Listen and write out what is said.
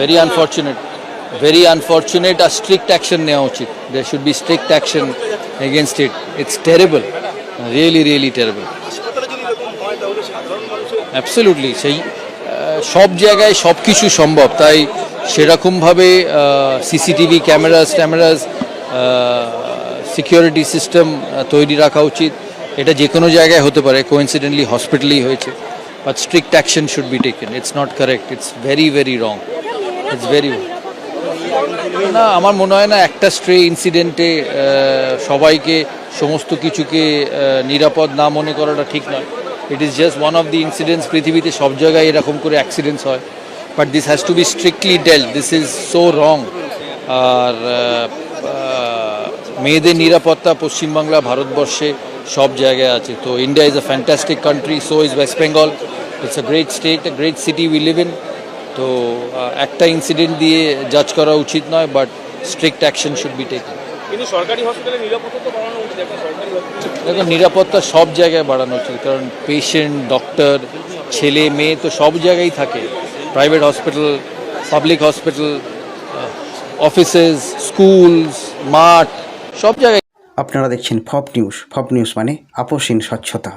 Very unfortunate very unfortunate আর strict action নেওয়া উচিত। They should be strict action against it it's terrible really really terrible absolutely সেই সব জায়গায় সব কিছু সম্ভব। তাই সেরকমভাবে CCTV cameras cameras security system তৈরি রাখা উচিত। এটা যে কোনো জায়গায় হতে পারে। কোইন্সিডেন্টলি হসপিটালেই হয়েছে। But strict action should be taken it's not correct it's very very wrong it's very না, আমার মনে হয় না একটা স্ট্রে ইনসিডেন্টে সবাইকে, সমস্ত কিছুকে নিরাপদ না মনে করাটা ঠিক নয়। It is just one of the incidents পৃথিবীতে সব জায়গায় এরকম করে অ্যাক্সিডেন্টস হয়। But this has to be strictly dealt this is so wrong আর মেয়েদের নিরাপত্তা পশ্চিমবাংলা, ভারতবর্ষে সব জায়গায় আছে। তো India is a fantastic country so is West Bengal it's a great state a great city we live in তো একটা ইনসিডেন্ট দিয়ে জাজ করা উচিত নয় but strict action should be taken কিন্তু সরকারি হসপিটালে নিরাপত্তা তো বাড়ানো উচিত সরকারি দেখো নিরাপত্তা সব জায়গায় বাড়ানো উচিত কারণ পেশেন্ট ডক্টর ছেলে মেয়ে তো সব জায়গায় থাকে। Private hospital public hospital offices schools মাঠ সব জায়গায় আপনারা দেখছেন ফব নিউজ ফব নিউজ মানে আপসীন স্বচ্ছতা।